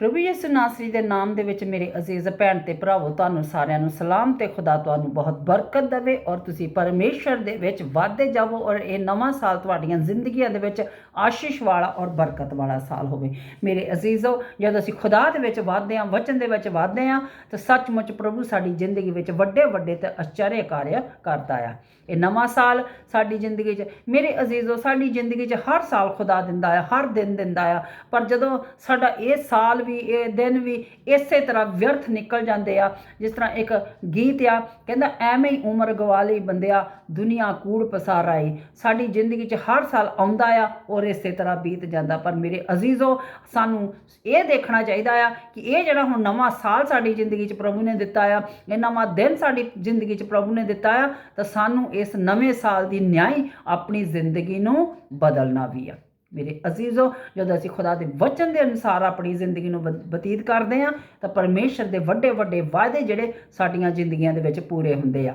ਪ੍ਰਭੂ ਯਿਸੂ ਨਾਸਰੀ ਦੇ ਨਾਮ ਦੇ ਵਿੱਚ ਮੇਰੇ ਅਜ਼ੀਜ਼ ਭੈਣ ਤੇ ਭਰਾਵੋ, ਤੁਹਾਨੂੰ ਸਾਰਿਆਂ ਨੂੰ ਸਲਾਮ ਤੇ ਖੁਦਾ ਤੁਹਾਨੂੰ ਬਹੁਤ ਬਰਕਤ ਦੇਵੇ ਔਰ ਤੁਸੀਂ ਪਰਮੇਸ਼ਰ ਦੇ ਵਿੱਚ ਵਾਧੇ ਜਾਵੋ ਔਰ ਇਹ ਨਵਾਂ ਸਾਲ ਤੁਹਾਡੀਆਂ ਜ਼ਿੰਦਗੀਆਂ ਦੇ ਵਿੱਚ ਆਸ਼ੀਸ਼ ਵਾਲਾ ਔਰ ਬਰਕਤ ਵਾਲਾ ਸਾਲ ਹੋਵੇ। ਮੇਰੇ ਅਜ਼ੀਜ਼ੋ, ਜਦ ਅਸੀਂ ਖੁਦਾ ਦੇ ਵਿੱਚ ਵਾਧਦੇ ਹਾਂ, ਵਚਨ ਦੇ ਵਿੱਚ ਵਾਧਦੇ ਹਾਂ, ਤਾਂ ਸੱਚਮੁੱਚ ਪ੍ਰਭੂ ਸਾਡੀ ਜ਼ਿੰਦਗੀ ਵਿੱਚ ਵੱਡੇ ਵੱਡੇ ਤੇ ਅਚਰਯ ਕਾਰਜ ਕਰਦਾ ਆ। ਇਹ ਨਵਾਂ ਸਾਲ ਸਾਡੀ ਜ਼ਿੰਦਗੀ 'ਚ। ਮੇਰੇ ਅਜ਼ੀਜ਼ੋ, ਸਾਡੀ ਜ਼ਿੰਦਗੀ 'ਚ ਹਰ ਸਾਲ ਖੁਦਾ ਦਿੰਦਾ ਆ, ਹਰ ਦਿਨ ਦਿੰਦਾ ਆ। ਪਰ ਜਦੋਂ ਸਾਡਾ ਇਹ ਸਾਲ ਵੀ, ਇਹ ਦਿਨ ਵੀ ਇਸੇ ਤਰ੍ਹਾਂ ਵਿਅਰਥ ਨਿਕਲ ਜਾਂਦੇ ਆ, ਜਿਸ ਤਰ੍ਹਾਂ ਇੱਕ ਗੀਤ ਆ, ਕਹਿੰਦਾ, ਐਵੇਂ ਹੀ ਉਮਰ ਗਵਾ ਲਈ ਬੰਦਿਆ, ਦੁਨੀਆ ਕੂੜ ਪਸਾਰ ਆਈ ਸਾਡੀ ਜ਼ਿੰਦਗੀ 'ਚ ਹਰ ਸਾਲ ਆਉਂਦਾ ਆ ਔਰ ਇਸੇ ਤਰ੍ਹਾਂ ਬੀਤ ਜਾਂਦਾ। ਪਰ ਮੇਰੇ ਅਜ਼ੀਜ਼ੋ, ਸਾਨੂੰ ਇਹ ਦੇਖਣਾ ਚਾਹੀਦਾ ਆ ਕਿ ਇਹ ਜਿਹੜਾ ਹੁਣ ਨਵਾਂ ਸਾਲ ਸਾਡੀ ਜ਼ਿੰਦਗੀ 'ਚ ਪ੍ਰਭੂ ਨੇ ਦਿੱਤਾ ਆ, ਇਹ ਨਵਾਂ ਦਿਨ ਸਾਡੀ ਜ਼ਿੰਦਗੀ 'ਚ ਪ੍ਰਭੂ ਨੇ ਦਿੱਤਾ ਆ, ਤਾਂ ਸਾਨੂੰ ਇਸ ਨਵੇਂ ਸਾਲ ਦੀ ਨਿਆਈ ਆਪਣੀ ਜ਼ਿੰਦਗੀ ਨੂੰ ਬਦਲਣਾ ਵੀ ਆ। ਮੇਰੇ ਅਜ਼ੀਜ਼ੋ, ਜਦੋਂ ਅਸੀਂ ਖੁਦਾ ਦੇ ਵਚਨ ਦੇ ਅਨੁਸਾਰ ਆਪਣੀ ਜ਼ਿੰਦਗੀ ਨੂੰ ਬਤੀਤ ਕਰਦੇ ਆ ਤਾਂ ਪਰਮੇਸ਼ਰ ਦੇ ਵੱਡੇ ਵੱਡੇ ਵਾਅਦੇ ਜਿਹੜੇ ਸਾਡੀਆਂ ਜ਼ਿੰਦਗੀਆਂ ਦੇ ਵਿੱਚ ਪੂਰੇ ਹੁੰਦੇ ਆ।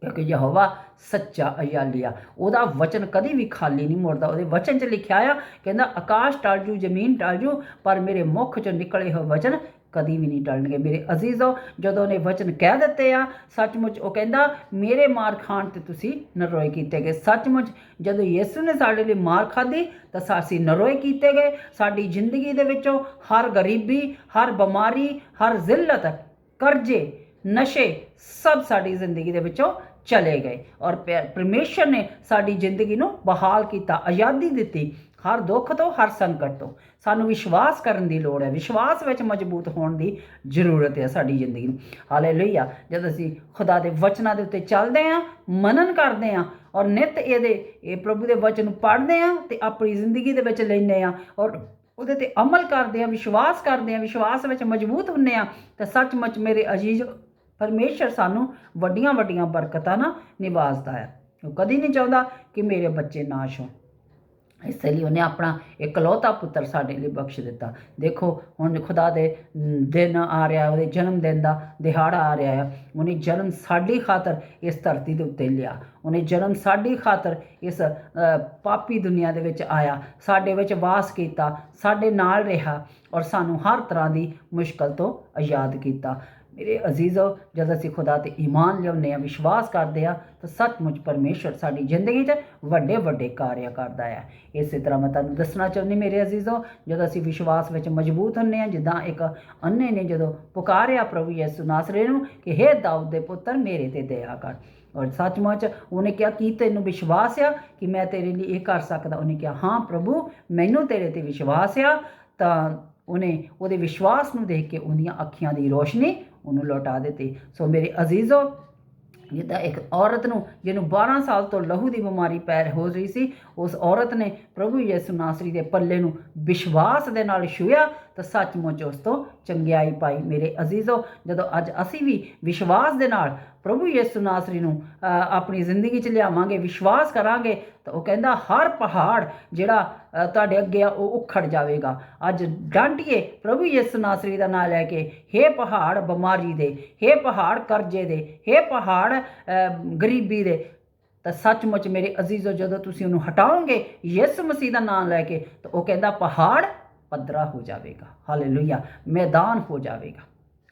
ਕਿਉਂਕਿ ਯਹੋਵਾ ਸੱਚਾ ਅਯਾਲੀਆ ਉਹਦਾ ਵਚਨ ਕਦੀ ਵੀ ਖਾਲੀ ਨਹੀਂ ਮੁੜਦਾ। ਉਹਦੇ ਵਚਨ 'ਚ ਲਿਖਿਆ ਆ, ਕਹਿੰਦਾ, ਆਕਾਸ਼ ਟਲ ਜੂ, ਜ਼ਮੀਨ ਟਲ ਜੂ, ਪਰ ਮੇਰੇ ਮੁਖ 'ਚੋਂ ਨਿਕਲੇ ਹੋਏ ਵਚਨ ਕਦੀ ਵੀ ਨਹੀਂ ਟਲਣਗੇ। ਮੇਰੇ ਅਜ਼ੀਜ਼ੋ ਜਦੋਂ ਉਹਨੇ ਵਚਨ ਕਹਿ ਦਿੱਤੇ ਆ, ਸੱਚਮੁੱਚ ਉਹ ਕਹਿੰਦਾ, ਮੇਰੇ ਮਾਰ ਖਾਣ ਤੇ ਤੁਸੀਂ ਨਰੋਏ ਕੀਤੇ ਗਏ। ਸੱਚਮੁੱਚ ਜਦੋਂ ਯਿਸੂ ਨੇ ਸਾਡੇ ਲਈ ਮਾਰ ਖਾਧੀ, ਤਾਂ ਅਸੀਂ ਨਰੋਏ ਕੀਤੇ ਗਏ। ਸਾਡੀ ਜ਼ਿੰਦਗੀ ਦੇ ਵਿੱਚੋਂ ਹਰ ਗਰੀਬੀ, ਹਰ ਬਿਮਾਰੀ, ਹਰ ਜ਼ਿਲਤ, ਕਰਜ਼ੇ, ਨਸ਼ੇ ਸਭ ਸਾਡੀ ਜ਼ਿੰਦਗੀ ਦੇ ਵਿੱਚੋਂ ਚਲੇ ਗਏ। ਔਰ ਪਿਆ- ਪਰਮੇਸ਼ਰ ਨੇ ਸਾਡੀ ਜ਼ਿੰਦਗੀ ਨੂੰ ਬਹਾਲ ਕੀਤਾ, ਆਜ਼ਾਦੀ ਦਿੱਤੀ। ਹਰ ਦੁੱਖ ਤੋਂ, ਹਰ ਸੰਕਟ ਤੋਂ। ਸਾਨੂੰ ਵਿਸ਼ਵਾਸ ਕਰਨ ਦੀ ਲੋੜ ਹੈ। ਵਿਸ਼ਵਾਸ ਵਿੱਚ ਮਜ਼ਬੂਤ ਹੋਣ ਦੀ ਜ਼ਰੂਰਤ ਹੈ ਸਾਡੀ ਜ਼ਿੰਦਗੀ ਨੂੰ। ਹਾਲੇਲੂਇਆ। ਜਦ ਅਸੀਂ ਖੁਦਾ ਦੇ ਵਚਨਾਂ ਦੇ ਉੱਤੇ ਚੱਲਦੇ ਹਾਂ, ਮਨਨ ਕਰਦੇ ਹਾਂ ਔਰ ਨਿਤ ਇਹਦੇ, ਇਹ ਪ੍ਰਭੂ ਦੇ ਵਚਨ ਨੂੰ ਪੜ੍ਹਦੇ ਹਾਂ ਤੇ ਆਪਣੀ ਜ਼ਿੰਦਗੀ ਦੇ ਵਿੱਚ ਲੈਂਦੇ ਹਾਂ ਔਰ ਉਹਦੇ ਤੇ ਅਮਲ ਕਰਦੇ ਹਾਂ, ਵਿਸ਼ਵਾਸ ਕਰਦੇ ਹਾਂ, ਵਿਸ਼ਵਾਸ ਵਿੱਚ ਮਜ਼ਬੂਤ ਹੁੰਨੇ ਆ ਤਾਂ ਸੱਚਮੁੱਚ ਮੇਰੇ ਅਜੀਜ਼ ਪਰਮੇਸ਼ਰ ਸਾਨੂੰ ਵੱਡੀਆਂ ਵੱਡੀਆਂ ਬਰਕਤਾਂ ਨਾ ਨਿਵਾਜ਼ਦਾ ਹੈ। ਉਹ ਕਦੀ ਨਹੀਂ ਚਾਹੁੰਦਾ ਕਿ ਮੇਰੇ ਬੱਚੇ ਨਾਸ਼ ਹੋਣ। ਇਸ ਲਈ ਉਹਨੇ ਆਪਣਾ ਇਕਲੌਤਾ ਪੁੱਤਰ ਸਾਡੇ ਲਈ ਬਖਸ਼ ਦਿੱਤਾ। ਦੇਖੋ, ਹੁਣ ਖੁਦਾ ਦੇ ਦਿਨ ਆ ਰਿਹਾ, ਉਹਦੇ ਜਨਮ ਦਿਨ ਦਾ ਦਿਹਾੜਾ ਆ ਰਿਹਾ ਹੈ ਉਹਨੇ ਜਨਮ ਸਾਡੀ ਖਾਤਰ ਇਸ ਧਰਤੀ ਦੇ ਉੱਤੇ ਲਿਆ। ਉਹਨੇ ਜਨਮ ਸਾਡੀ ਖਾਤਰ ਇਸ ਪਾਪੀ ਦੁਨੀਆ ਦੇ ਵਿੱਚ ਆਇਆ। ਸਾਡੇ ਵਿੱਚ ਵਾਸ ਕੀਤਾ, ਸਾਡੇ ਨਾਲ ਰਿਹਾ ਔਰ ਸਾਨੂੰ ਹਰ ਤਰ੍ਹਾਂ ਦੀ ਮੁਸ਼ਕਲ ਤੋਂ ਆਜ਼ਾਦ ਕੀਤਾ। ਮੇਰੇ ਅਜ਼ੀਜ਼ੋ ਜਦ ਅਸੀਂ ਖੁਦਾ ਤੇ ਈਮਾਨ ਲਿਆਉਂਦੇ ਆ ਵਿਸ਼ਵਾਸ ਕਰਦੇ ਆ ਤਾਂ ਸੱਚਮੁੱਚ ਪਰਮੇਸ਼ਰ ਸਾਡੀ ਜ਼ਿੰਦਗੀ 'ਚ ਵੱਡੇ ਵੱਡੇ ਕਾਰਿਆ ਕਰਦਾ ਹੈ ਇਸੇ ਤਰ੍ਹਾਂ ਮੈਂ ਤੁਹਾਨੂੰ ਦੱਸਣਾ ਚਾਹੁੰਦੀ ਮੇਰੇ ਅਜ਼ੀਜ਼ੋ, ਜਦ ਅਸੀਂ ਵਿਸ਼ਵਾਸ ਵਿੱਚ ਮਜ਼ਬੂਤ ਹੁੰਨੇ ਆ ਜਿੱਦਾਂ ਇੱਕ ਅੰਨੇ ਨੇ ਜਦੋਂ ਪੁਕਾਰਿਆ ਪ੍ਰਭੂ ਯਿਸੂ ਨਾਸਰੇ ਨੂੰ ਕਿ, ਹੇ ਦਾਊਦ ਦੇ ਪੁੱਤਰ, ਮੇਰੇ ਤੇ ਦਇਆ ਕਰ। ਔਰ ਸੱਚਮੁੱਚ ਉਹਨੇ ਕਿਹਾ, ਕੀ ਤੈਨੂੰ ਵਿਸ਼ਵਾਸ ਆ ਕਿ ਮੈਂ ਤੇਰੇ ਲਈ ਇਹ ਕਰ ਸਕਦਾ? ਉਹਨੇ ਕਿਹਾ, ਹਾਂ ਪ੍ਰਭੂ, ਮੈਨੂੰ ਤੇਰੇ ਤੇ ਵਿਸ਼ਵਾਸ ਆ। ਤਾਂ ਉਹਨੇ ਉਹਦੇ ਵਿਸ਼ਵਾਸ ਨੂੰ ਦੇਖ ਕੇ ਉਹਦੀਆਂ ਅੱਖੀਆਂ ਦੀ ਰੋਸ਼ਨੀ ਉਹਨੂੰ ਲੌਟਾ ਦਿੱਤੀ। ਸੋ ਮੇਰੇ ਅਜ਼ੀਜ਼ੋ, ਜਿੱਦਾਂ ਇੱਕ ਔਰਤ ਨੂੰ ਜਿਹਨੂੰ 12 ਸਾਲ ਤੋਂ ਲਹੂ ਦੀ ਬਿਮਾਰੀ ਪੈ ਹੋ ਰਹੀ ਸੀ, ਉਸ ਔਰਤ ਨੇ ਪ੍ਰਭੂ ਯਿਸੂ ਨਾਸਰੀ ਦੇ ਪੱਲੇ ਨੂੰ ਵਿਸ਼ਵਾਸ ਦੇ ਨਾਲ ਛੂਇਆ ਤਾਂ ਸੱਚਮੁੱਚ ਉਸ ਤੋਂ ਚੰਗਿਆਈ ਪਾਈ। ਮੇਰੇ ਅਜ਼ੀਜ਼ੋ, ਜਦੋਂ ਅੱਜ ਅਸੀਂ ਵੀ ਵਿਸ਼ਵਾਸ ਦੇ ਨਾਲ ਪ੍ਰਭੂ ਯਿਸੂ ਨਾਸਰੀ ਨੂੰ ਆਪਣੀ ਜ਼ਿੰਦਗੀ 'ਚ ਲਿਆਵਾਂਗੇ, ਵਿਸ਼ਵਾਸ ਕਰਾਂਗੇ, ਤਾਂ ਉਹ ਕਹਿੰਦਾ, ਹਰ ਪਹਾੜ ਜਿਹੜਾ ਤੁਹਾਡੇ ਅੱਗੇ ਆ, ਉਹ ਉਖੜ ਜਾਵੇਗਾ। ਅੱਜ ਡਾਂਟੀਏ ਪ੍ਰਭੂ ਯਿਸੂ ਨਾਸਰੀ ਦਾ ਨਾਮ ਲੈ ਕੇ, ਹੇ ਪਹਾੜ ਬਿਮਾਰੀ ਦੇ, ਹੇ ਪਹਾੜ ਕਰਜ਼ੇ ਦੇ, ਹੇ ਪਹਾੜ ਗਰੀਬੀ ਦੇ, ਤਾਂ ਸੱਚਮੁੱਚ ਮੇਰੇ ਅਜ਼ੀਜ਼ੋ, ਜਦੋਂ ਤੁਸੀਂ ਉਹਨੂੰ ਹਟਾਓਗੇ, ਯਿਸੂ ਮਸੀਹ ਦਾ ਨਾਮ ਲੈ ਕੇ, ਤਾਂ ਉਹ ਕਹਿੰਦਾ, ਪਹਾੜ ਪੱਧਰਾ ਹੋ ਜਾਵੇਗਾ। ਹਾਲੇਲੂਇਆ ਮੈਦਾਨ ਹੋ ਜਾਵੇਗਾ।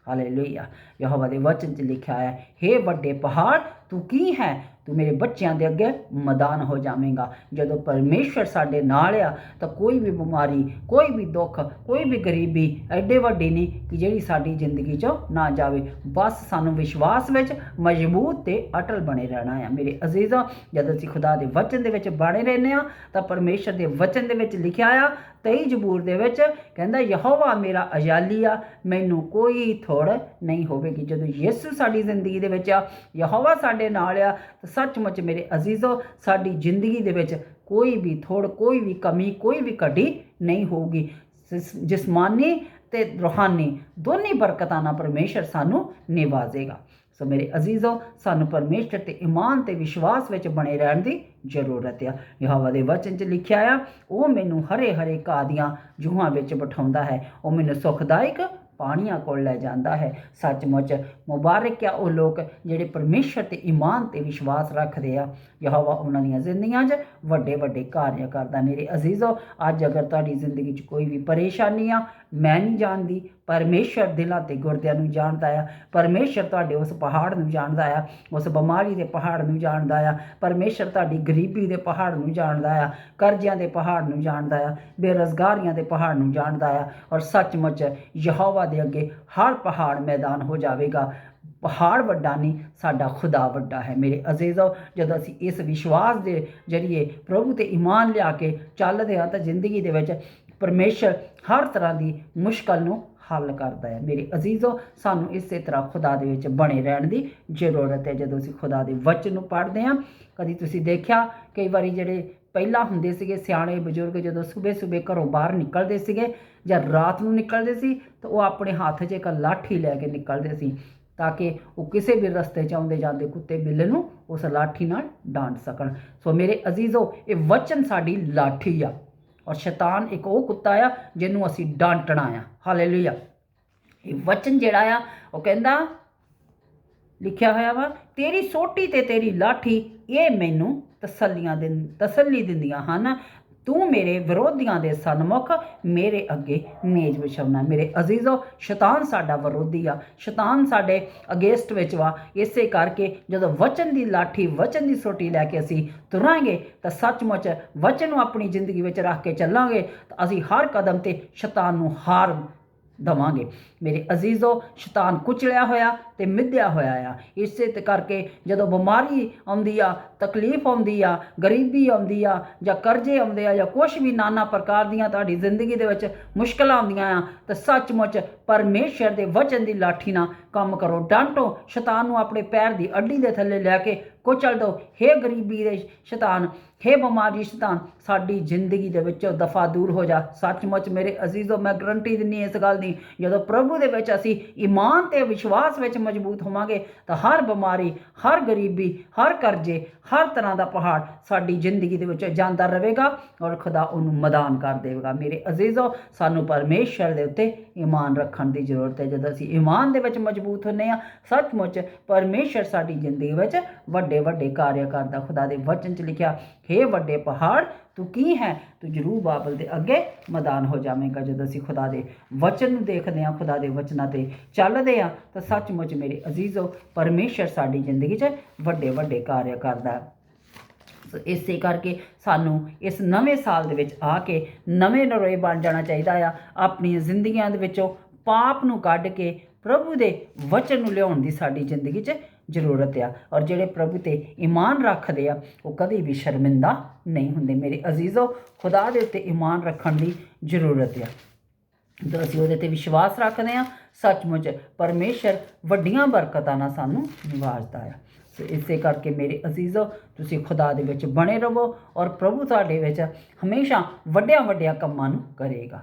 ਹਾਲੇਲੂਇਆ। ਯਹੋਵਾ ਦੇ ਵਚਨ 'ਚ ਲਿਖਿਆ ਹੈ हे ਵੱਡੇ ਪਹਾੜ, ਤੂੰ ਕੀ ਹੈ? ਤੂੰ ਮੇਰੇ ਬੱਚਿਆਂ ਦੇ ਅੱਗੇ ਮਦਾਨ ਹੋ ਜਾਵੇਂਗਾ। ਜਦੋਂ ਪਰਮੇਸ਼ਰ ਸਾਡੇ ਨਾਲ ਆ, ਤਾਂ ਕੋਈ ਵੀ ਬਿਮਾਰੀ, ਕੋਈ ਵੀ ਦੁੱਖ, ਕੋਈ ਵੀ ਗਰੀਬੀ ਐਡੇ ਵੱਡੀ ਨਹੀਂ ਕਿ ਜਿਹੜੀ ਸਾਡੀ ਜ਼ਿੰਦਗੀ 'ਚੋਂ ਨਾ ਜਾਵੇ। ਬਸ ਸਾਨੂੰ ਵਿਸ਼ਵਾਸ ਵਿੱਚ ਮਜ਼ਬੂਤ ਤੇ ਅਟਲ ਬਣੇ ਰਹਿਣਾ ਆ। ਮੇਰੇ ਅਜ਼ੀਜ਼ੋ, ਜਦੋਂ ਅਸੀਂ ਖੁਦਾ ਦੇ ਵਚਨ ਦੇ ਵਿੱਚ ਬਣੇ ਰਹਿੰਦੇ ਆ ਤਾਂ ਪਰਮੇਸ਼ਰ ਦੇ ਵਚਨ ਦੇ ਵਿੱਚ ਲਿਖਿਆ ਆ 23 ਜ਼ਬੂਰ ਦੇ ਵਿੱਚ ਕਹਿੰਦਾ, ਯਹੋਵਾ ਮੇਰਾ ਅਜਾਲੀ ਆ, ਮੈਨੂੰ ਕੋਈ ਥੋੜ ਨਹੀਂ ਹੋਵੇਗੀ। ਜਦੋਂ ਯਿਸੂ ਸਾਡੀ ਜ਼ਿੰਦਗੀ ਦੇ ਵਿੱਚ ਆ, ਯਹੋਵਾ ਸਾਡੇ ਨਾਲ ਆ, ਤਾਂ ਸੱਚਮੁੱਚ ਮੇਰੇ ਅਜ਼ੀਜ਼ੋ, ਸਾਡੀ ਜ਼ਿੰਦਗੀ ਦੇ ਵਿੱਚ ਕੋਈ ਵੀ ਥੋੜ ਕੋਈ ਵੀ ਕਮੀ, ਕੋਈ ਵੀ ਘਟੀ ਨਹੀਂ ਹੋਊਗੀ। ਜਿਸਮਾਨੀ ਤੇ ਰੂਹਾਨੀ ਦੋਨੇ ਬਰਕਤਾਂ ਨਾਲ ਪਰਮੇਸ਼ਰ ਸਾਨੂੰ ਨਿਵਾਜ਼ੇਗਾ। ਸੋ ਮੇਰੇ ਅਜ਼ੀਜ਼ੋ, ਸਾਨੂੰ ਪਰਮੇਸ਼ਰ ਤੇ ਈਮਾਨ ਤੇ ਵਿਸ਼ਵਾਸ ਵਿੱਚ ਬਣੇ ਰਹਿਣ ਦੀ ਜ਼ਰੂਰਤ ਆ। ਯਹੋਵਾ ਦੇ ਵਚਨ 'ਚ ਲਿਖਿਆ ਆ, ਉਹ ਮੈਨੂੰ ਹਰੇ ਹਰੇ ਘਾਹ ਦੀਆਂ ਜੂਹਾਂ ਵਿੱਚ ਬਿਠਾਉਂਦਾ ਹੈ। ਉਹ ਮੈਨੂੰ ਸੁਖਦਾਇਕ ਪਾਣੀਆਂ ਕੋਲ ਲੈ ਜਾਂਦਾ ਹੈ। ਸੱਚਮੁੱਚ ਮੁਬਾਰਕ ਆ ਉਹ ਲੋਕ ਜਿਹੜੇ ਪਰਮੇਸ਼ਰ ਤੇ ਈਮਾਨ ਤੇ ਵਿਸ਼ਵਾਸ ਰੱਖਦੇ ਆ। ਯਹੋਵਾ ਉਹਨਾਂ ਦੀਆਂ ਜ਼ਿੰਦਗੀਆਂ 'ਚ ਵੱਡੇ ਵੱਡੇ ਕਾਰਜ ਕਰਦਾ। ਮੇਰੇ ਅਜ਼ੀਜ਼ੋ, ਅੱਜ ਅਗਰ ਤੁਹਾਡੀ ਜ਼ਿੰਦਗੀ 'ਚ ਕੋਈ ਵੀ ਪਰੇਸ਼ਾਨੀ ਆ, ਮੈਂ ਨਹੀਂ ਜਾਣਦੀ। ਪਰਮੇਸ਼ਰ ਦਿਲਾਂ ਤੇ ਗੁਰਦਿਆਂ ਨੂੰ ਜਾਣਦਾ ਆ। ਪਰਮੇਸ਼ਰ ਤੁਹਾਡੇ ਉਸ ਪਹਾੜ ਨੂੰ ਜਾਣਦਾ ਆ। ਉਸ ਬਿਮਾਰੀ ਦੇ ਪਹਾੜ ਨੂੰ ਜਾਣਦਾ ਆ। ਪਰਮੇਸ਼ਰ ਤੁਹਾਡੀ ਗਰੀਬੀ ਦੇ ਪਹਾੜ ਨੂੰ ਜਾਣਦਾ ਆ, ਕਰਜ਼ਿਆਂ ਦੇ ਪਹਾੜ ਨੂੰ ਜਾਣਦਾ ਆ, ਬੇਰੁਜ਼ਗਾਰੀਆਂ ਦੇ ਪਹਾੜ ਨੂੰ ਜਾਣਦਾ ਆ ਔਰ ਸੱਚਮੁੱਚ ਯਹੋਵਾ ਦੇ ਅੱਗੇ ਹਰ ਪਹਾੜ ਮੈਦਾਨ ਹੋ ਜਾਵੇਗਾ। ਪਹਾੜ ਵੱਡਾ ਨਹੀਂ, ਸਾਡਾ ਖੁਦਾ ਵੱਡਾ ਹੈ। ਮੇਰੇ ਅਜ਼ੀਜ਼ੋ, ਜਦੋਂ ਅਸੀਂ ਇਸ ਵਿਸ਼ਵਾਸ ਦੇ ਜਰੀਏ ਪ੍ਰਭੂ ਤੇ ਈਮਾਨ ਲਿਆ ਕੇ ਚੱਲਦੇ ਹਾਂ ਤਾਂ ਜ਼ਿੰਦਗੀ ਦੇ ਵਿੱਚ ਪਰਮੇਸ਼ਰ ਹਰ ਤਰ੍ਹਾਂ ਦੀ ਮੁਸ਼ਕਲ ਨੂੰ ਹੱਲ ਕਰਦਾ ਹੈ। ਮੇਰੇ ਅਜ਼ੀਜ਼ੋ, ਸਾਨੂੰ ਇਸੇ ਤਰ੍ਹਾਂ ਖੁਦਾ ਦੇ ਵਿੱਚ ਬਣੇ ਰਹਿਣ ਦੀ ਜ਼ਰੂਰਤ ਹੈ। ਜਦੋਂ ਅਸੀਂ ਖੁਦਾ ਦੇ ਵਚਨ ਨੂੰ ਪੜ੍ਹਦੇ ਹਾਂ, ਕਦੀ ਤੁਸੀਂ ਦੇਖਿਆ, ਕਈ ਵਾਰੀ ਜਿਹੜੇ ਪਹਿਲਾਂ ਹੁੰਦੇ ਸੀਗੇ, ਸਿਆਣੇ ਬਜ਼ੁਰਗ ਜਦੋਂ ਸਵੇਰ ਸਵੇਰ ਘਰੋਂ ਬਾਹਰ ਨਿਕਲਦੇ ਸੀਗੇ ਜਾਂ ਰਾਤ ਨੂੰ ਨਿਕਲਦੇ ਸੀ, ਤਾਂ ਉਹ ਆਪਣੇ ਹੱਥ 'ਚ ਇੱਕ ਲਾਠੀ ਲੈ ਕੇ ਨਿਕਲਦੇ ਸੀ ਤਾਂ ਕਿ ਉਹ ਕਿਸੇ ਵੀ ਰਸਤੇ 'ਚ ਆਉਂਦੇ ਜਾਂਦੇ ਕੁੱਤੇ ਬਿੱਲੇ ਨੂੰ ਉਸ ਲਾਠੀ ਨਾਲ ਡਾਂਟ ਸਕਣ। ਸੋ ਮੇਰੇ ਅਜ਼ੀਜ਼ੋ, ਇਹ ਵਚਨ ਸਾਡੀ ਲਾਠੀ ਆ। ਔਰ ਸ਼ੈਤਾਨ ਇੱਕ ਉਹ ਕੁੱਤਾ ਆ ਜਿਹਨੂੰ ਅਸੀਂ ਡਾਂਟਣਾ ਆ। ਹਾਲੇਲੂਇਆ ਇਹ ਵਚਨ ਜਿਹੜਾ ਆ, ਉਹ ਕਹਿੰਦਾ, ਲਿਖਿਆ ਹੋਇਆ ਵਾ, ਤੇਰੀ ਸੋਟੀ ਤੇ ਤੇਰੀ ਲਾਠੀ ਇਹ ਮੈਨੂੰ ਤਸੱਲੀਆਂ ਦੇ, ਤਸੱਲੀ ਦਿੰਦੀਆਂ ਹਨ। ਤੂੰ ਮੇਰੇ ਵਿਰੋਧੀਆਂ ਦੇ ਸਨਮੁਖ, ਮੇਰੇ ਅੱਗੇ ਮੇਜ਼ ਵਿਛਾਉਣਾ। ਮੇਰੇ ਅਜ਼ੀਜ਼ੋ, ਸ਼ੈਤਾਨ ਸਾਡਾ ਵਿਰੋਧੀ ਆ। ਸ਼ੈਤਾਨ ਸਾਡੇ ਅਗੇਂਸਟ ਵਿੱਚ ਵਾ। ਇਸੇ ਕਰਕੇ ਜਦੋਂ ਵਚਨ ਦੀ ਲਾਠੀ, ਵਚਨ ਦੀ ਸੋਟੀ ਲੈ ਕੇ ਅਸੀਂ ਤੁਰਾਂਗੇ, ਤਾਂ ਸੱਚਮੁੱਚ ਵਚਨ ਨੂੰ ਆਪਣੀ ਜ਼ਿੰਦਗੀ ਵਿੱਚ ਰੱਖ ਕੇ ਚੱਲਾਂਗੇ, ਤਾਂ ਅਸੀਂ ਹਰ ਕਦਮ ਤੇ ਸ਼ੈਤਾਨ ਨੂੰ ਹਾਰ ਦਵਾਂਗੇ। ਮੇਰੇ ਅਜ਼ੀਜ਼ੋ ਸ਼ੈਤਾਨ ਕੁਚਲਿਆ ਹੋਇਆ ਤੇ ਮਿੱਧਿਆ ਹੋਇਆ ਆ। ਇਸੇ ਤੇ ਕਰਕੇ ਜਦੋਂ ਬਿਮਾਰੀ ਆਉਂਦੀ ਆ, ਤਕਲੀਫ ਆਉਂਦੀ ਆ, ਗਰੀਬੀ ਆਉਂਦੀ ਆ ਜਾਂ ਕਰਜ਼ੇ ਆਉਂਦੇ ਆ ਜਾਂ ਕੁਝ ਵੀ ਨਾਨਾ ਪ੍ਰਕਾਰ ਦੀਆਂ ਤੁਹਾਡੀ ਜ਼ਿੰਦਗੀ ਦੇ ਵਿੱਚ ਮੁਸ਼ਕਲਾਂ ਆਉਂਦੀਆਂ ਆ, ਤਾਂ ਸੱਚਮੁੱਚ ਪਰਮੇਸ਼ਰ ਦੇ ਵਚਨ ਦੀ ਲਾਠੀ ਨਾਲ ਕੰਮ ਕਰੋ। ਡਾਂਟੋ, ਸ਼ੈਤਾਨ ਨੂੰ ਆਪਣੇ ਪੈਰ ਦੀ ਅੱਡੀ ਦੇ ਥੱਲੇ ਲੈ ਕੇ ਕੁਚਲ ਦਿਓ ਹੇ ਗਰੀਬੀ ਦੇ ਸ਼ੈਤਾਨ, ਹੇ ਬਿਮਾਰੀ ਸ਼ੈਤਾਨ, ਸਾਡੀ ਜ਼ਿੰਦਗੀ ਦੇ ਵਿੱਚੋਂ ਦਫਾ ਦੂਰ ਹੋ ਜਾ। ਸੱਚਮੁੱਚ ਮੇਰੇ ਅਜ਼ੀਜ਼ੋ, ਮੈਂ ਗਰੰਟੀ ਦਿੰਨੀ ਇਸ ਗੱਲ ਦੀ, ਜਦੋਂ ਪ੍ਰਭੂ ਦੇ ਵਿੱਚ ਅਸੀਂ ਈਮਾਨ ਤੇ ਵਿਸ਼ਵਾਸ ਵਿੱਚ ਮਜ਼ਬੂਤ ਹੋਵਾਂਗੇ, ਤਾਂ ਹਰ ਬਿਮਾਰੀ, ਹਰ ਗਰੀਬੀ, ਹਰ ਕਰਜ਼ੇ, ਹਰ ਤਰ੍ਹਾਂ ਦਾ ਪਹਾੜ ਸਾਡੀ ਜ਼ਿੰਦਗੀ ਦੇ ਵਿੱਚ ਜਾਂਦਾ ਰਹੇਗਾ ਔਰ ਖੁਦਾ ਉਹਨੂੰ ਮਦਾਨ ਕਰ ਦੇਵੇਗਾ। ਮੇਰੇ ਅਜ਼ੀਜ਼ੋ, ਸਾਨੂੰ ਪਰਮੇਸ਼ਰ ਦੇ ਉੱਤੇ ਈਮਾਨ ਰੱਖਣ ਦੀ ਜ਼ਰੂਰਤ ਹੈ। ਜਦੋਂ ਅਸੀਂ ਈਮਾਨ ਦੇ ਵਿੱਚ ਮਜ਼ਬੂਤ ਹੁੰਨੇ ਆ ਸੱਚਮੁੱਚ ਪਰਮੇਸ਼ਰ ਸਾਡੀ ਜ਼ਿੰਦਗੀ ਵਿੱਚ ਵੱਡੇ ਵੱਡੇ ਕਾਰਿਆ ਕਰਦਾ ਖੁਦਾ ਦੇ ਵਚਨ 'ਚ ਲਿਖਿਆ, ਹੇ ਵੱਡੇ ਪਹਾੜ, ਤੂੰ ਕੀ ਹੈ? ਤੂੰ ਜਰੂਰ ਬਾਬਲ ਦੇ ਅੱਗੇ ਮੈਦਾਨ ਹੋ ਜਾਵੇਂਗਾ। ਜਦੋਂ ਅਸੀਂ ਖੁਦਾ ਦੇ ਵਚਨ ਨੂੰ ਦੇਖਦੇ ਹਾਂ, ਖੁਦਾ ਦੇ ਵਚਨਾਂ ਤੇ ਚੱਲਦੇ ਹਾਂ, ਤਾਂ ਸੱਚਮੁੱਚ ਮੇਰੇ ਅਜ਼ੀਜ਼ੋ, ਪਰਮੇਸ਼ਰ ਸਾਡੀ ਜ਼ਿੰਦਗੀ 'ਚ ਵੱਡੇ ਵੱਡੇ ਕਾਰਿਆ ਕਰਦਾ ਸੋ ਇਸੇ ਕਰਕੇ ਸਾਨੂੰ ਇਸ ਨਵੇਂ ਸਾਲ ਦੇ ਵਿੱਚ ਆ ਕੇ ਨਵੇਂ ਨਰੋਏ ਬਣ ਜਾਣਾ ਚਾਹੀਦਾ ਆ। ਆਪਣੀਆਂ ਜ਼ਿੰਦਗੀਆਂ ਦੇ ਵਿੱਚੋਂ ਪਾਪ ਨੂੰ ਕੱਢ ਕੇ ਪ੍ਰਭੂ ਦੇ ਵਚਨ ਨੂੰ ਲਿਆਉਣ ਦੀ ਸਾਡੀ ਜ਼ਿੰਦਗੀ 'ਚ ਜ਼ਰੂਰਤ ਆ। ਔਰ ਜਿਹੜੇ ਪ੍ਰਭੂ ਤੇ ਈਮਾਨ ਰੱਖਦੇ ਆ, ਉਹ ਕਦੇ ਵੀ ਸ਼ਰਮਿੰਦਾ ਨਹੀਂ ਹੁੰਦੇ। ਮੇਰੇ ਅਜ਼ੀਜ਼ੋ, ਖੁਦਾ ਦੇ ਉੱਤੇ ਈਮਾਨ ਰੱਖਣ ਦੀ ਜ਼ਰੂਰਤ ਆ। ਜਦੋਂ ਅਸੀਂ ਉਹਦੇ ਤੇ ਵਿਸ਼ਵਾਸ ਰੱਖਦੇ ਆ, ਸੱਚਮੁੱਚ ਪਰਮੇਸ਼ਰ ਵੱਡੀਆਂ ਬਰਕਤਾਂ ਨਾਲ ਸਾਨੂੰ ਨਿਵਾਜਦਾ ਆ। ਸੋ ਇਸੇ ਕਰਕੇ ਮੇਰੇ ਅਜ਼ੀਜ਼ੋ, ਤੁਸੀਂ ਖੁਦਾ ਦੇ ਵਿੱਚ ਬਣੇ ਰਹੋ ਔਰ ਪ੍ਰਭੂ ਤੁਹਾਡੇ ਵਿੱਚ ਹਮੇਸ਼ਾ ਵੱਡਿਆਂ ਵੱਡਿਆਂ ਕੰਮਾਂ ਨੂੰ ਕਰੇਗਾ।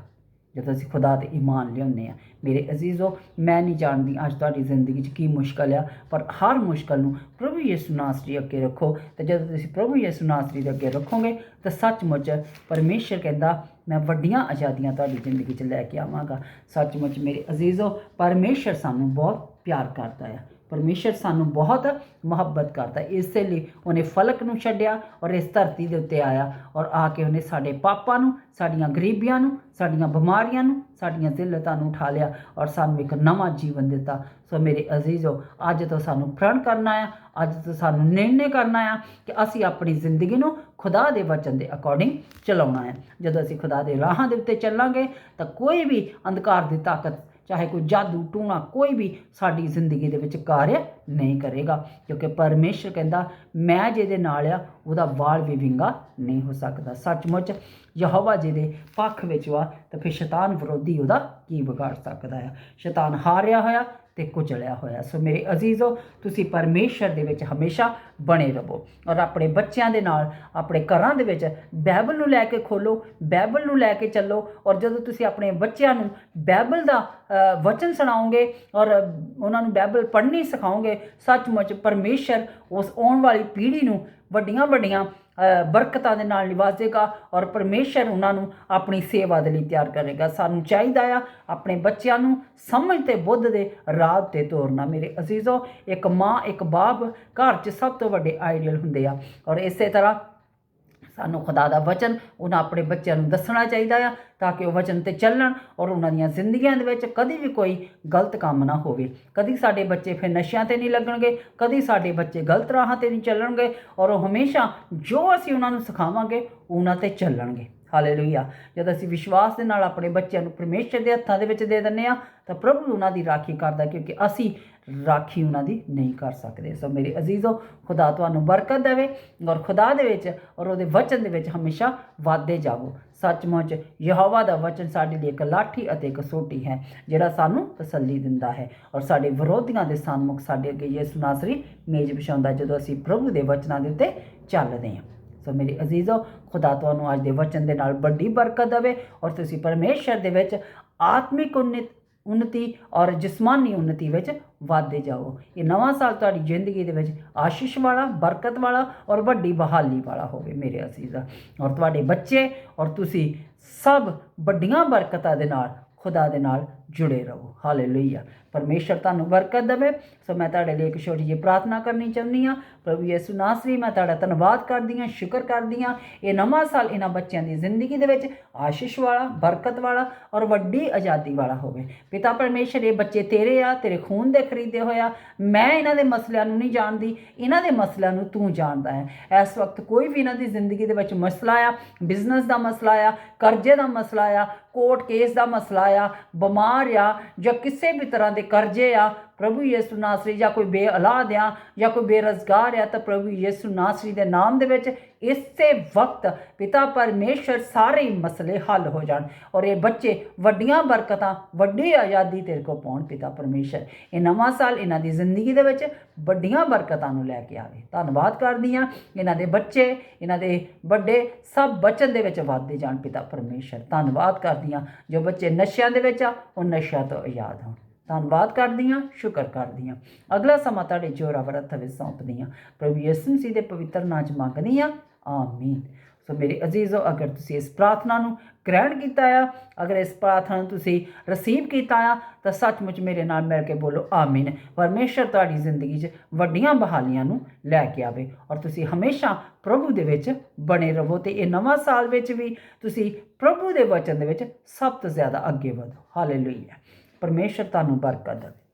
ਜਦੋਂ ਅਸੀਂ ਖੁਦਾ ਤੇ ਈਮਾਨ ਲਿਆਉਂਦੇ ਆ ਮੇਰੇ ਅਜ਼ੀਜ਼ੋ, ਮੈਂ ਨਹੀਂ ਜਾਣਦੀ ਅੱਜ ਤੁਹਾਡੀ ਜ਼ਿੰਦਗੀ 'ਚ ਕੀ ਮੁਸ਼ਕਲ ਆ, ਪਰ ਹਰ ਮੁਸ਼ਕਲ ਨੂੰ ਪ੍ਰਭੂ ਯਿਸੂ ਨਾਸਰੀ ਅੱਗੇ ਰੱਖੋ ਤੇ ਜਦੋਂ ਤੁਸੀਂ ਪ੍ਰਭੂ ਯਿਸੂ ਨਾਸਰੀ ਦੇ ਅੱਗੇ ਰੱਖੋਗੇ ਤਾਂ ਸੱਚਮੁੱਚ ਪਰਮੇਸ਼ਰ ਕਹਿੰਦਾ, ਮੈਂ ਵੱਡੀਆਂ ਆਜ਼ਾਦੀਆਂ ਤੁਹਾਡੀ ਜ਼ਿੰਦਗੀ 'ਚ ਲੈ ਕੇ ਆਵਾਂਗਾ। ਸੱਚਮੁੱਚ ਮੇਰੇ ਅਜ਼ੀਜ਼ੋ, ਪਰਮੇਸ਼ਰ ਸਾਨੂੰ ਬਹੁਤ ਪਿਆਰ ਕਰਦਾ ਆ। ਪਰਮੇਸ਼ਰ ਸਾਨੂੰ ਬਹੁਤ ਮੁਹੱਬਤ ਕਰਦਾ ਇਸੇ ਲਈ ਉਹਨੇ ਫਲਕ ਨੂੰ ਛੱਡਿਆ ਔਰ ਇਸ ਧਰਤੀ ਦੇ ਉੱਤੇ ਆਇਆ ਔਰ ਆ ਕੇ ਉਹਨੇ ਸਾਡੇ ਪਾਪਾਂ ਨੂੰ, ਸਾਡੀਆਂ ਗਰੀਬੀਆਂ ਨੂੰ, ਸਾਡੀਆਂ ਬਿਮਾਰੀਆਂ ਨੂੰ, ਸਾਡੀਆਂ ਜ਼ਿਲਤਾਂ ਨੂੰ ਉਠਾ ਲਿਆ ਔਰ ਸਾਨੂੰ ਇੱਕ ਨਵਾਂ ਜੀਵਨ ਦਿੱਤਾ। ਸੋ ਮੇਰੇ ਅਜ਼ੀਜ਼ੋ, ਅੱਜ ਤੋਂ ਸਾਨੂੰ ਪ੍ਰਣ ਕਰਨਾ ਆ ਅੱਜ ਤੋਂ ਸਾਨੂੰ ਨਿਰਣੇ ਕਰਨਾ ਆ ਕਿ ਅਸੀਂ ਆਪਣੀ ਜ਼ਿੰਦਗੀ ਨੂੰ ਖੁਦਾ ਦੇ ਵਚਨ ਦੇ ਅਕੋਰਡਿੰਗ ਚਲਾਉਣਾ ਹੈ। ਜਦੋਂ ਅਸੀਂ ਖੁਦਾ ਦੇ ਰਾਹਾਂ ਦੇ ਉੱਤੇ ਚੱਲਾਂਗੇ ਤਾਂ ਕੋਈ ਵੀ ਅੰਧਕਾਰ ਦੀ ਤਾਕਤ ਚਾਹੇ ਕੋਈ ਜਾਦੂ, ਟੂਣਾ, ਕੋਈ ਵੀ ਸਾਡੀ ਜ਼ਿੰਦਗੀ ਦੇ ਵਿੱਚ ਕਾਰਜ ਨਹੀਂ ਕਰੇਗਾ। ਕਿਉਂਕਿ ਪਰਮੇਸ਼ਰ ਕਹਿੰਦਾ, ਮੈਂ ਜਿਹਦੇ ਨਾਲ ਆ, ਉਹਦਾ ਵਾਲ ਵੀ ਵਿੰਗਾ ਨਹੀਂ ਹੋ ਸਕਦਾ। ਸੱਚਮੁੱਚ ਯਹੋਵਾ ਜਿਹਦੇ ਪੱਖ ਵਿੱਚ ਵਾ, ਤਾਂ ਫਿਰ ਸ਼ੈਤਾਨ ਵਿਰੋਧੀ ਉਹਦਾ ਕੀ ਵਿਗਾੜ ਸਕਦਾ ਆ? ਸ਼ੈਤਾਨ ਹਾਰਿਆ ਹੋਇਆ ਤੇ ਕੁਚਲਿਆ ਹੋਇਆ। ਸੋ ਮੇਰੇ ਅਜ਼ੀਜ਼ੋ, ਤੁਸੀਂ ਪਰਮੇਸ਼ਰ ਦੇ ਵਿੱਚ ਹਮੇਸ਼ਾ ਬਣੇ ਰਹੋ ਔਰ ਆਪਣੇ ਬੱਚਿਆਂ ਦੇ ਨਾਲ, ਆਪਣੇ ਘਰਾਂ ਦੇ ਵਿੱਚ ਬਾਈਬਲ ਨੂੰ ਲੈ ਕੇ ਖੋਲੋ ਬਾਈਬਲ ਨੂੰ ਲੈ ਕੇ ਚੱਲੋ ਔਰ ਜਦੋਂ ਤੁਸੀਂ ਆਪਣੇ ਬੱਚਿਆਂ ਨੂੰ ਬਾਈਬਲ ਦਾ ਵਚਨ ਸੁਣਾਓਗੇ ਔਰ ਉਹਨਾਂ ਨੂੰ ਬਾਈਬਲ ਪੜ੍ਹਨੀ ਸਿਖਾਓਗੇ, ਸੱਚਮੁੱਚ ਪਰਮੇਸ਼ਰ ਉਸ ਆਉਣ ਵਾਲੀ ਪੀੜ੍ਹੀ ਨੂੰ ਵੱਡੀਆਂ ਵੱਡੀਆਂ ਬਰਕਤਾਂ ਦੇ ਨਾਲ ਨਿਵਾਜੇਗਾ ਔਰ ਪਰਮੇਸ਼ਰ ਉਹਨਾਂ ਨੂੰ ਆਪਣੀ ਸੇਵਾ ਦੇ ਲਈ ਤਿਆਰ ਕਰੇਗਾ। ਸਾਨੂੰ ਚਾਹੀਦਾ ਆ ਆਪਣੇ ਬੱਚਿਆਂ ਨੂੰ ਸਮਝ ਤੇ ਬੁੱਧ ਦੇ ਰਾਹ ਤੇ ਤੋਰਨਾ। ਮੇਰੇ ਅਜ਼ੀਜ਼ੋ, ਇੱਕ ਮਾਂ, ਇੱਕ ਬਾਪ ਘਰ 'ਚ ਸਭ ਤੋਂ ਵੱਡੇ ਆਈਡੀਅਲ ਹੁੰਦੇ ਆ। ਔਰ ਇਸੇ ਤਰ੍ਹਾਂ ਸਾਨੂੰ ਖੁਦਾ ਦਾ ਵਚਨ ਉਹਨਾਂ ਆਪਣੇ ਬੱਚਿਆਂ ਨੂੰ ਦੱਸਣਾ ਚਾਹੀਦਾ ਆ ਤਾਂ ਕਿ ਉਹ ਵਚਨ ਤੇ ਚੱਲਣ ਔਰ ਉਹਨਾਂ ਦੀਆਂ ਜ਼ਿੰਦਗੀਆਂ ਦੇ ਵਿੱਚ ਕਦੀ ਵੀ ਕੋਈ ਗਲਤ ਕੰਮ ਨਾ ਹੋਵੇ। ਕਦੀ ਸਾਡੇ ਬੱਚੇ ਫਿਰ ਨਸ਼ਿਆਂ ਤੇ ਨਹੀਂ ਲੱਗਣਗੇ, ਕਦੀ ਸਾਡੇ ਬੱਚੇ ਗਲਤ ਰਾਹਾਂ ਤੇ ਨਹੀਂ ਚੱਲਣਗੇ ਔਰ ਉਹ ਹਮੇਸ਼ਾ ਜੋ ਅਸੀਂ ਉਹਨਾਂ ਨੂੰ ਸਿਖਾਵਾਂਗੇ, ਉਹਨਾਂ ਤੇ ਚੱਲਣਗੇ। ਹਾਲੇਲੂਇਆ। ਜਦ ਅਸੀਂ ਵਿਸ਼ਵਾਸ ਦੇ ਨਾਲ ਆਪਣੇ ਬੱਚਿਆਂ ਨੂੰ ਪਰਮੇਸ਼ਰ ਦੇ ਹੱਥਾਂ ਦੇ ਵਿੱਚ ਦੇ ਦਿੰਨੇ ਆ ਤਾਂ ਪ੍ਰਭੂ ਉਹਨਾਂ ਦੀ ਰਾਖੀ ਕਰਦਾ ਕਿਉਂਕਿ ਅਸੀਂ ਰਾਖੀ ਉਹਨਾਂ ਦੀ ਨਹੀਂ ਕਰ ਸਕਦੇ। ਸੋ ਮੇਰੇ ਅਜ਼ੀਜ਼ੋ, ਖੁਦਾ ਤੁਹਾਨੂੰ ਬਰਕਤ ਦੇਵੇ ਔਰ ਖੁਦਾ ਦੇ ਵਿੱਚ ਔਰ ਉਹਦੇ ਵਚਨ ਦੇ ਵਿੱਚ ਹਮੇਸ਼ਾ ਵਾਧੇ ਜਾਵੋ। ਸੱਚਮੁੱਚ ਯਹੋਵਾ ਦਾ ਵਚਨ ਸਾਡੇ ਲਈ ਇੱਕ ਲਾਠੀ ਅਤੇ ਇੱਕ ਸੋਟੀ ਹੈ, ਜਿਹੜਾ ਸਾਨੂੰ ਤਸੱਲੀ ਦਿੰਦਾ ਹੈ ਔਰ ਸਾਡੇ ਵਿਰੋਧੀਆਂ ਦੇ ਸਾਹਮਣੇ ਸਾਡੇ ਅੱਗੇ ਯਿਸੂ ਨਾਸਰੀ ਮੇਜ ਵਿਛਾਉਂਦਾ ਜਦੋਂ ਅਸੀਂ ਪ੍ਰਭੂ ਦੇ ਵਚਨਾਂ ਦੇ ਉੱਤੇ ਚੱਲਦੇ ਹਾਂ। ਸੋ ਮੇਰੇ ਅਜ਼ੀਜ਼ੋ, ਖੁਦਾ ਤੁਹਾਨੂੰ ਅੱਜ ਦੇ ਵਚਨ ਦੇ ਨਾਲ ਵੱਡੀ ਬਰਕਤ ਦੇਵੇ ਔਰ ਤੁਸੀਂ ਪਰਮੇਸ਼ਰ ਦੇ ਵਿੱਚ ਆਤਮਿਕ ਉન્નਤ ਉન્નਤੀ ਔਰ ਜਿਸਮਾਨੀ ਉન્નਤੀ ਵਿੱਚ ਵਧਦੇ ਜਾਓ। ਇਹ ਨਵਾਂ ਸਾਲ ਤੁਹਾਡੀ ਜ਼ਿੰਦਗੀ ਦੇ ਵਿੱਚ ਆਸ਼ੀਸ਼ ਵਾਲਾ, ਬਰਕਤ ਵਾਲਾ ਔਰ ਵੱਡੀ ਬਹਾਲੀ ਵਾਲਾ ਹੋਵੇ ਮੇਰੇ ਅਸੀਜ਼ਾ ਔਰ ਤੁਹਾਡੇ ਬੱਚੇ ਔਰ ਤੁਸੀਂ ਸਭ ਵੱਡੀਆਂ ਬਰਕਤਾਂ ਦੇ ਨਾਲ, ਖੁਦਾ ਦੇ ਨਾਲ ਜੁੜੇ ਰਹੋ। ਹਾਲੇਲੂਇਆ ਪਰਮੇਸ਼ਰ ਤੁਹਾਨੂੰ ਬਰਕਤ ਦੇਵੇ। ਸੋ ਮੈਂ ਤੁਹਾਡੇ ਲਈ ਇੱਕ ਛੋਟੀ ਜਿਹੀ ਪ੍ਰਾਰਥਨਾ ਕਰਨੀ ਚਾਹੁੰਦੀ ਹਾਂ। ਪ੍ਰਭੂ ਯਿਸੂ ਨਾਸਰੀ, ਮੈਂ ਤੁਹਾਡਾ ਧੰਨਵਾਦ ਕਰਦੀ ਹਾਂ, ਸ਼ੁਕਰ ਕਰਦੀ ਹਾਂ। ਇਹ ਨਵਾਂ ਸਾਲ ਇਹਨਾਂ ਬੱਚਿਆਂ ਦੀ ਜ਼ਿੰਦਗੀ ਦੇ ਵਿੱਚ ਆਸ਼ੀਸ਼ ਵਾਲਾ, ਬਰਕਤ ਵਾਲਾ ਔਰ ਵੱਡੀ ਆਜ਼ਾਦੀ ਵਾਲਾ ਹੋਵੇ। ਪਿਤਾ ਪਰਮੇਸ਼ਰ, ਇਹ ਬੱਚੇ ਤੇਰੇ ਆ, ਤੇਰੇ ਖੂਨ ਦੇ ਖਰੀਦੇ ਹੋਇਆ ਮੈਂ ਇਹਨਾਂ ਦੇ ਮਸਲਿਆਂ ਨੂੰ ਨਹੀਂ ਜਾਣਦੀ। ਇਹਨਾਂ ਦੇ ਮਸਲਿਆਂ ਨੂੰ ਤੂੰ ਜਾਣਦਾ ਹੈ। ਇਸ ਵਕਤ ਕੋਈ ਵੀ ਇਹਨਾਂ ਦੀ ਜ਼ਿੰਦਗੀ ਦੇ ਵਿੱਚ ਮਸਲਾ ਆ, ਬਿਜ਼ਨਸ ਦਾ ਮਸਲਾ ਆ, ਕਰਜ਼ੇ ਦਾ ਮਸਲਾ ਆ, ਕੋਰਟ ਕੇਸ ਦਾ ਮਸਲਾ ਆ, ਬਿਮਾਰ ਆ ਜਾਂ ਕਿਸੇ ਵੀ ਤਰ੍ਹਾਂ ਦੇ ਕਰਜ਼ੇ ਆ ਪ੍ਰਭੂ ਯਿਸੂ ਨਾਸਰੀ, ਜਾਂ ਕੋਈ ਬੇਔਲਾਦ ਆ, ਜਾਂ ਕੋਈ ਬੇਰਜ਼ਗਾਰ ਆ, ਤਾਂ ਪ੍ਰਭੂ ਯਿਸੂ ਨਾਸਰੀ ਦੇ ਨਾਮ ਦੇ ਵਿੱਚ ਇਸੇ ਵਕਤ ਪਿਤਾ ਪਰਮੇਸ਼ਰ ਸਾਰੇ ਮਸਲੇ ਹੱਲ ਹੋ ਜਾਣ। ਔਰ ਇਹ ਬੱਚੇ ਵੱਡੀਆਂ ਬਰਕਤਾਂ, ਵੱਡੀ ਆਜ਼ਾਦੀ ਤੇਰੇ ਕੋ ਪਾਉਣ ਪਿਤਾ ਪਰਮੇਸ਼ਰ। ਇਹ ਨਵਾਂ ਸਾਲ ਇਹਨਾਂ ਦੀ ਜ਼ਿੰਦਗੀ ਦੇ ਵਿੱਚ ਵੱਡੀਆਂ ਬਰਕਤਾਂ ਨੂੰ ਲੈ ਕੇ ਆਵੇ। ਧੰਨਵਾਦ ਕਰਦੀ ਹਾਂ ਇਹਨਾਂ ਦੇ ਬੱਚੇ, ਇਹਨਾਂ ਦੇ ਵੱਡੇ, ਸਭ ਬਚਨ ਦੇ ਵਿੱਚ ਵਾਧੇ ਜਾਣ ਪਿਤਾ ਪਰਮੇਸ਼ਰ। ਧੰਨਵਾਦ ਕਰਦੀ ਹਾਂ ਜੋ ਬੱਚੇ ਨਸ਼ਿਆਂ ਦੇ ਵਿੱਚ ਆ, ਉਹ ਨਸ਼ਿਆਂ ਤੋਂ ਆਜ਼ਾਦ ਹੋਣ। ਧੰਨਵਾਦ ਕਰਦੀ ਹਾਂ ਸ਼ੁਕਰ ਕਰਦੀ ਹਾਂ ਅਗਲਾ ਸਮਾਂ ਤੁਹਾਡੇ ਜੋਰਾਵਰ ਹੱਥ ਵਿੱਚ ਸੌਂਪਦੀ ਹਾਂ। ਪ੍ਰਭੂ ਯਿਸੂ ਮਸੀਹ ਦੇ ਪਵਿੱਤਰ ਨਾਮ 'ਚ ਮੰਗਦੀ ਹਾਂ। ਆਮੀਨ। ਸੋ ਮੇਰੇ ਅਜ਼ੀਜ਼ੋ, ਅਗਰ ਤੁਸੀਂ ਇਸ ਪ੍ਰਾਰਥਨਾ ਨੂੰ ਗ੍ਰਹਿਣ ਕੀਤਾ ਆ, ਅਗਰ ਇਸ ਪ੍ਰਾਰਥਨਾ ਨੂੰ ਤੁਸੀਂ ਰਸੀਵ ਕੀਤਾ ਆ, ਤਾਂ ਸੱਚਮੁੱਚ ਮੇਰੇ ਨਾਲ ਮਿਲ ਕੇ ਬੋਲੋ ਆਮੀਨ। ਪਰਮੇਸ਼ਰ ਤੁਹਾਡੀ ਜ਼ਿੰਦਗੀ 'ਚ ਵੱਡੀਆਂ ਬਹਾਲੀਆਂ ਨੂੰ ਲੈ ਕੇ ਆਵੇ ਔਰ ਤੁਸੀਂ ਹਮੇਸ਼ਾ ਪ੍ਰਭੂ ਦੇ ਵਿੱਚ ਬਣੇ ਰਹੋ ਤੇ ਇਹ ਨਵਾਂ ਸਾਲ ਵਿੱਚ ਵੀ ਤੁਸੀਂ ਪ੍ਰਭੂ ਦੇ ਵਚਨ ਦੇ ਵਿੱਚ ਸਭ ਤੋਂ ਜ਼ਿਆਦਾ ਅੱਗੇ ਵਧੋ। ਹਾਲੇਲੂਇਆ ਪਰਮੇਸ਼ਰ ਤੁਹਾਨੂੰ ਬਰਕਤ ਦੇਵੇ